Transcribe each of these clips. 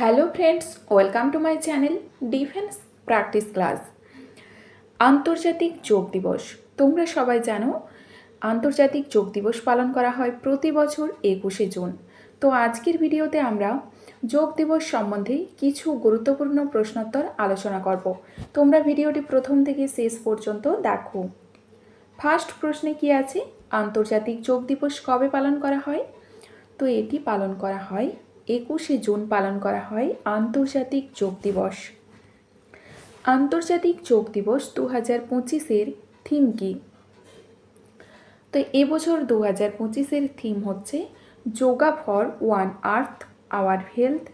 Hello friends welcome to my channel defence practice class আন্তর্জাতিক যোগ দিবস। তোমরা সবাই জানো, আন্তর্জাতিক যোগ দিবস পালন করা হয় প্রতি বছর একুশে জুন। তো আজকের ভিডিওতে আমরা যোগ দিবস সম্বন্ধে কিছু গুরুত্বপূর্ণ প্রশ্নোত্তর আলোচনা করব। তোমরা ভিডিওটি প্রথম থেকে শেষ পর্যন্ত দেখো। ফার্স্ট প্রশ্নে কি আছে? আন্তর্জাতিক যোগ দিবস কবে পালন করা হয়? তো এটি পালন করা হয় একুশে জুন পালন করা হয় আন্তর্জাতিক যোগ দিবস। আন্তর্জাতিক যোগ দিবস দু হাজার পঁচিশের থিম কী? তো এবছর দু হাজার পঁচিশের থিম হচ্ছে yoga for one earth, our health,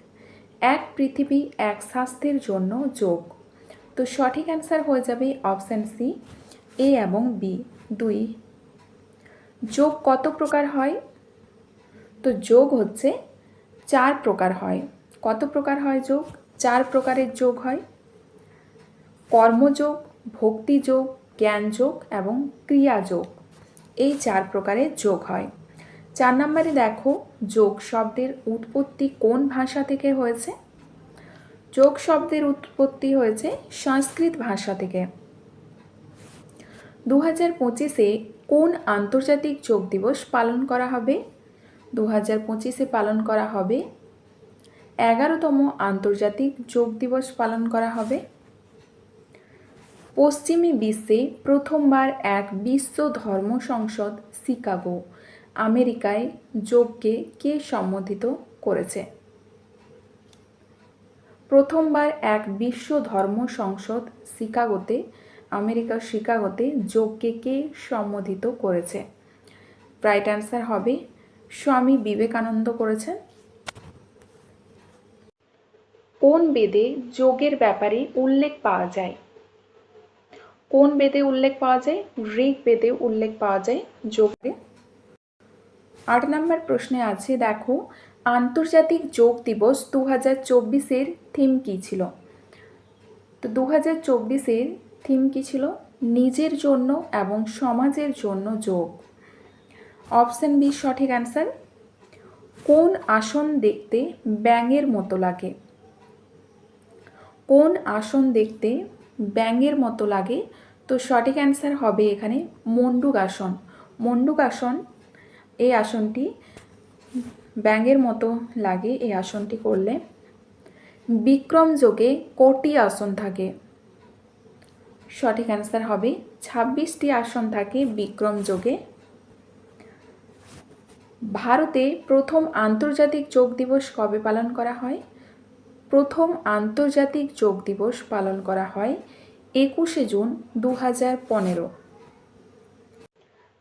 এক পৃথিবী, এক স্বাস্থ্যের জন্য যোগ। তো সঠিক অ্যান্সার হয়ে যাবে অপশান সি, এ এবং বি। দুই। যোগ কত প্রকার হয়? তো যোগ হচ্ছে চার প্রকার হয়। কত প্রকার হয় যোগ? চার প্রকারের যোগ হয়। কর্মযোগ, ভক্তিযোগ, জ্ঞানযোগ এবং ক্রিয়াযোগ। এই চার প্রকারের যোগ হয়। চার নম্বরে দেখো, যোগ শব্দের উৎপত্তি কোন ভাষা থেকে হয়েছে? যোগ শব্দের উৎপত্তি হয়েছে সংস্কৃত ভাষা থেকে। দু হাজার পঁচিশে কোন আন্তর্জাতিক যোগ দিবস পালন করা হবে? দু হাজার পঁচিশে পালন করা হবে। এগারোতম আন্তর্জাতিক যোগ দিবস পালন করা হবে। পশ্চিমী বিশ্বে প্রথমবার এক বিশ্ব ধর্ম সংসদ, শিকাগো, আমেরিকায় যোগকে কে সম্বোধিত করেছে? প্রথমবার এক বিশ্ব ধর্ম সংসদ, শিকাগোতে আমেরিকার শিকাগোতে যোগকে কে সম্বোধিত করেছে? রাইট অ্যান্সার হবে স্বামী বিবেকানন্দ করেছেন? কোন বেদে যোগের ব্যাপারে উল্লেখ পাওয়া যায়? কোন বেদে উল্লেখ পাওয়া যায়? ঋগ বেদে উল্লেখ পাওয়া যায় যোগে আট নম্বর প্রশ্নে আছে দেখো আন্তর্জাতিক যোগ দিবস দু হাজার চব্বিশের থিম কী ছিল? তো দু হাজার চব্বিশের থিম কী ছিল? নিজের জন্য এবং সমাজের জন্য যোগ। অপশান বি, সঠিক অ্যান্সার। কোন আসন দেখতে ব্যাঙের মতো লাগে? কোন আসন দেখতে ব্যাঙের মতো লাগে? তো সঠিক অ্যান্সার হবে এখানে মন্ডুক আসন। মন্ডুক আসন, এই আসনটি ব্যাঙের মতো লাগে, এই আসনটি করলে। বিক্রম যোগে কোটি আসন থাকে। সঠিক অ্যান্সার হবে, ছাব্বিশটি আসন থাকে বিক্রম যোগে। ভারতে প্রথম আন্তর্জাতিক যোগ দিবস কবে পালন করা হয়? প্রথম আন্তর্জাতিক যোগ দিবস পালন করা হয় একুশে জুন দু হাজার পনেরো।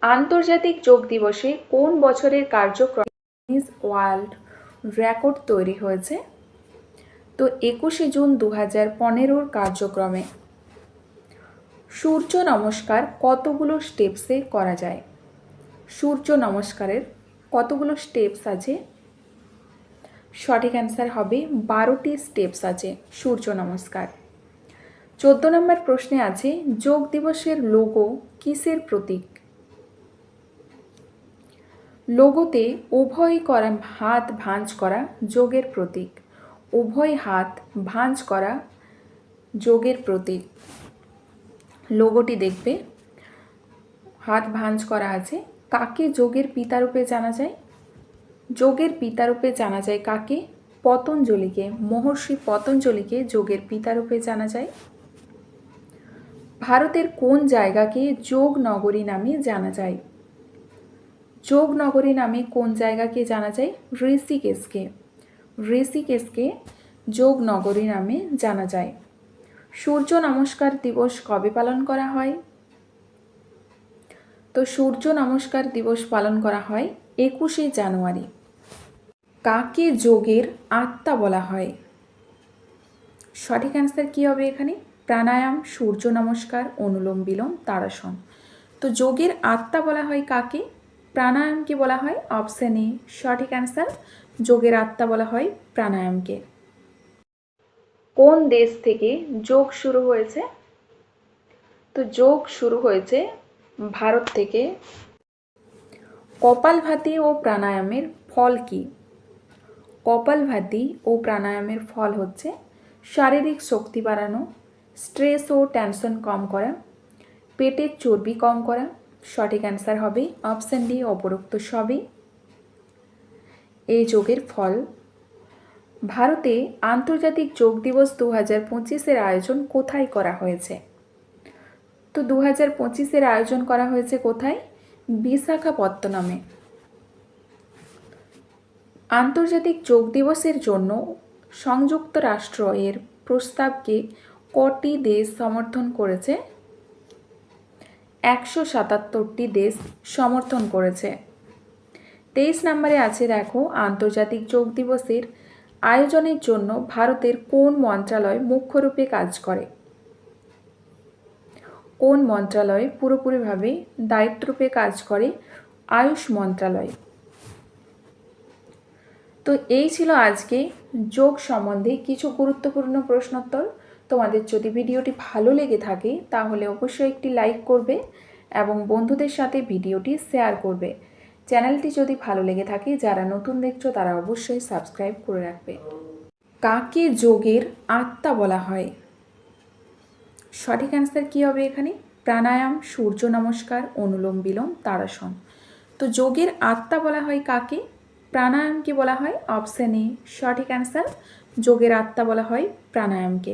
আন্তর্জাতিক যোগ দিবসে কোন বছরের কার্যক্রম ওয়ার্ল্ড রেকর্ড তৈরি হয়েছে? তো একুশে জুন দু হাজার পনেরোর কার্যক্রমে সূর্য নমস্কার কতগুলো স্টেপসে করা যায়? সূর্য নমস্কারের কতগুলো স্টেপস আছে? সঠিক অ্যান্সার হবে বারোটি স্টেপস আছে। সূর্য নমস্কার। চোদ্দ নম্বর প্রশ্নে আছে, যোগ দিবসের লোগো কিসের প্রতীক? লোগোতে উভয় করা হাত ভাঁজ করা যোগের প্রতীক। উভয় হাত ভাঁজ করা যোগের প্রতীক। লোগোটি দেখবে, হাত ভাঁজ করা আছে কাকে যোগের পিতারূপে জানা যায়? যোগের পিতারূপে জানা যায় কাকে? পতঞ্জলিকে, মহর্ষি পতঞ্জলিকে যোগের পিতারূপে জানা যায়। ভারতের কোন জায়গাকে যোগ নগরী নামে জানা যায়? যোগ নগরী নামে কোন জায়গাকে জানা যায়? ঋষিকেশকে। ঋষিকেশকে যোগ নগরী নামে জানা যায়। সূর্য নমস্কার দিবস কবে পালন করা হয়? তো সূর্য নমস্কার দিবস পালন করা হয় একুশে জানুয়ারি। কাকে যোগের আত্মা বলা হয়? সঠিক অ্যান্সার কী হবে এখানে? প্রাণায়াম, সূর্য নমস্কার, অনুলোম বিলোম, তারাসন। তো যোগের আত্মা বলা হয় কাকে? প্রাণায়ামকে বলা হয় অপশান সঠিক অ্যান্সার যোগের আত্মা বলা হয় প্রাণায়ামকে। কোন দেশ থেকে যোগ শুরু হয়েছে? তো যোগ শুরু হয়েছে ভারত থেকে। কপালভাতি ও প্রাণায়ামের ফল কী? কপালভাতি ও প্রাণায়ামের ফল হচ্ছে শারীরিক শক্তি বাড়ানো, স্ট্রেস ও টেনশন কম করা, পেটের চর্বি কম করা, সঠিক অ্যান্সার হবে অপশান ডি অপরোক্ত সবই। এই যোগের ফল। ভারতে আন্তর্জাতিক যোগ দিবস দু হাজার পঁচিশের আয়োজন কোথায় করা হয়েছে? তো দু হাজার পঁচিশের আয়োজন করা হয়েছে কোথায়? বিশাখাপত্তনমে। আন্তর্জাতিক যোগ দিবসের জন্য সংযুক্ত রাষ্ট্র এর প্রস্তাবকে কটি দেশ সমর্থন করেছে? একশো সাতাত্তরটি দেশ সমর্থন করেছে। তেইশ নম্বরে আছে দেখো, আন্তর্জাতিক যোগ দিবসের আয়োজনের জন্য ভারতের কোন মন্ত্রণালয় মুখ্যরূপে কাজ করে? কোন মন্ত্রণালয় পুরোপুরিভাবে দায়িত্বরূপে কাজ করে? আয়ুষ মন্ত্রণালয় তো এই ছিল আজকে যোগ সম্বন্ধে কিছু গুরুত্বপূর্ণ প্রশ্নোত্তর। তোমাদের যদি ভিডিওটি ভালো লেগে থাকে, তাহলে অবশ্যই একটি লাইক করবে এবং বন্ধুদের সাথে ভিডিওটি শেয়ার করবে। চ্যানেলটি যদি ভালো লেগে থাকে, যারা নতুন দেখছ, তারা অবশ্যই সাবস্ক্রাইব করে রাখবে। কাকে যোগের আত্মা বলা হয়? সঠিক অ্যান্সার কী হবে এখানে? প্রাণায়াম, সূর্য নমস্কার, অনুলোম বিলোম, তারাসন। তো যোগের আত্মা বলা হয় কাকে? প্রাণায়ামকে বলা হয় অপশান এ সঠিক অ্যান্সার যোগের আত্মা বলা হয় প্রাণায়ামকে।